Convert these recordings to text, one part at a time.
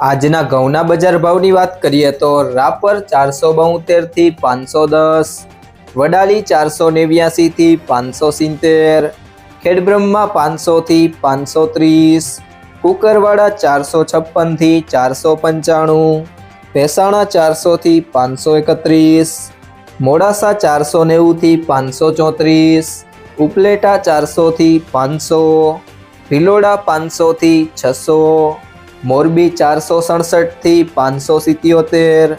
આજના ઘઉંના બજાર ભાવની વાત કરીએ તો રાપર ચારસો બોતેરથી પાંચસો દસ, વડાલી ચારસો નેવ્યાસીથી પાંચસો સિત્તેર, ખેડબ્રહ્મા પાંચસોથી પાંચસો ત્રીસ, કુકરવાડા ચારસો છપ્પનથી ચારસો પંચાણું, ભેસાણા ચારસોથી પાંચસો એકત્રીસ, મોડાસા ચારસો નેવુંથી પાંચસો ચોત્રીસ, ઉપલેટા ચારસોથી પાંચસો, ભિલોડા પાંચસોથી છસો મોરબી ચારસો સડસઠથી પાંચસો સિત્યોતેર,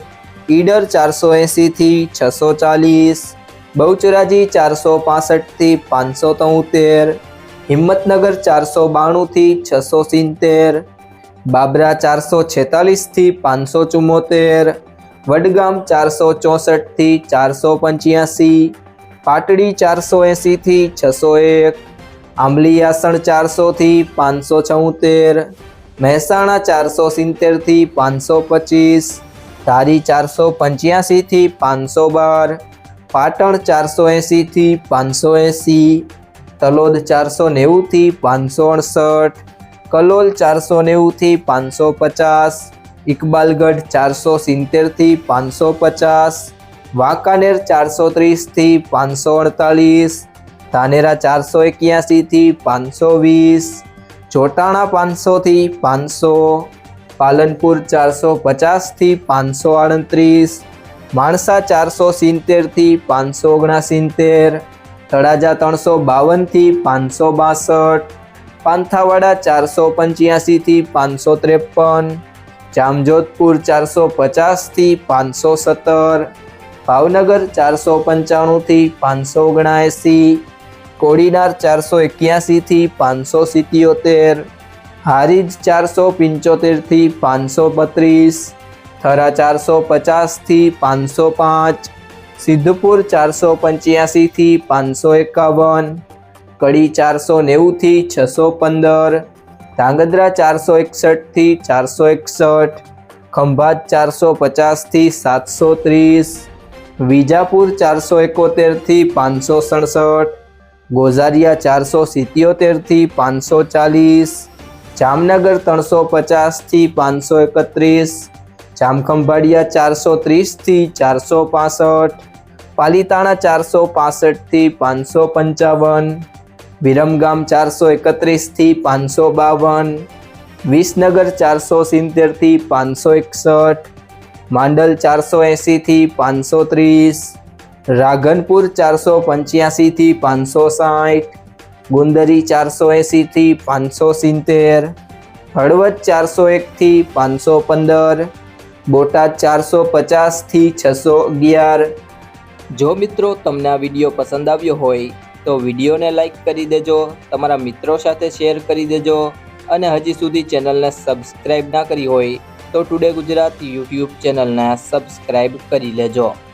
ઈડર ચારસો એંસીથી છસો ચાલીસ, બહુચરાજી ચારસો પાસઠથી પાંચસો તોતેર, હિંમતનગર ચારસો બાણુંથી છસો સિત્તેર, બાબરા ચારસો છેતાલીસથી પાંચસો ચુમ્મોતેર, વડગામ ચારસો ચોસઠથી ચારસો પંચ્યાસી, પાટડી ચારસો એંસીથી છસો એક આંબલીયાસણ ચારસોથી પાંચસો છોતેર મહેસાણા ચારસો સિત્તેરથી પાંચસો પચીસ, ધારી ચારસો પંચ્યાસીથી પાંચસો બાર, પાટણ ચારસો એંસીથી પાંચસો એંસી તલોદ ચારસો નેવુંથી પાંચસો અડસઠ, કલોલ ચારસો નેવુંથી પાંચસો પચાસ, ઇકબાલગઢ ચારસો સિત્તેરથી પાંચસો પચાસ, વાંકાનેર ચારસો ત્રીસથી પાંચસો અડતાલીસ, ધાનેરા ચારસો એક્યાસીથી પાંચસો વીસ જોટાણા પાંચસોથી પાંચસો, પાલનપુર ચારસો પચાસથી પાંચસો આડત્રીસ, માણસા ચારસો સિત્તેરથી પાંચસો ઓગણસિત્તેર, તળાજા ત્રણસો બાવનથી પાંચસો બાસઠ, પાંથાવાડા ચારસો પંચ્યાસીથી પાંચસો ત્રેપન, જામજોધપુર ચારસો પચાસથી પાંચસો સત્તર, ભાવનગર ચારસો પંચાણુંથી પાંચસો ઓગણએંસી કોડીનાર ચારસો એક્યાસીથી પાંચસો સિત્યોતેર, હારીજ ચારસો પંચોતેરથી પાંચસો બત્રીસ, થરા ચારસો પચાસથી પાંચસો પાંચ, સિદ્ધપુર ચારસો પંચ્યાસીથી પાંચસો એકાવન, કડી ચારસો નેવુંથી છસો પંદર, ધાંગધ્રા ચારસો એકસઠથી ચારસો એકસઠ, ખંભાત ચારસો પચાસથી સાતસો ત્રીસ, વિજાપુર ચારસો એકોતેરથી પાંચસો સડસઠ ગોઝારિયા ચારસો સિત્યોતેરથી પાંચસો ચાલીસ, જામનગર ત્રણસો પચાસથી પાંચસો એકત્રીસ, જામખંભાળિયા ચારસો ત્રીસથી ચારસો પાસઠ, પાલીતાણા ચારસો પાસઠથી પાંચસો પંચાવન, વિરમગામ ચારસો એકત્રીસથી પાંચસો બાવન, વિસનગર ચારસો સિત્તેરથી પાંચસો એકસઠ, માંડલ ચારસો એંસીથી પાંચસો ત્રીસ રાધનપુર ચારસો પંચ્યાસીથી પાંચસો સાઠ, ગુંદરી ચારસો એંસીથી પાંચસો સિત્તેર, હળવદ ચારસો એકથી પાંચસો પંદર, બોટાદ ચારસો પચાસથી છસો અગિયાર. જો મિત્રો તમને આ વીડિયો પસંદ આવ્યો હોય, તો વિડીયોને લાઇક કરી દેજો, તમારા મિત્રો સાથે શેર કરી દેજો, અને હજી સુધી ચેનલને સબસ્ક્રાઈબ ના કરી હોય, તો ટુડે ગુજરાત યુટ્યુબ ચેનલને સબસ્ક્રાઈબ કરી લેજો.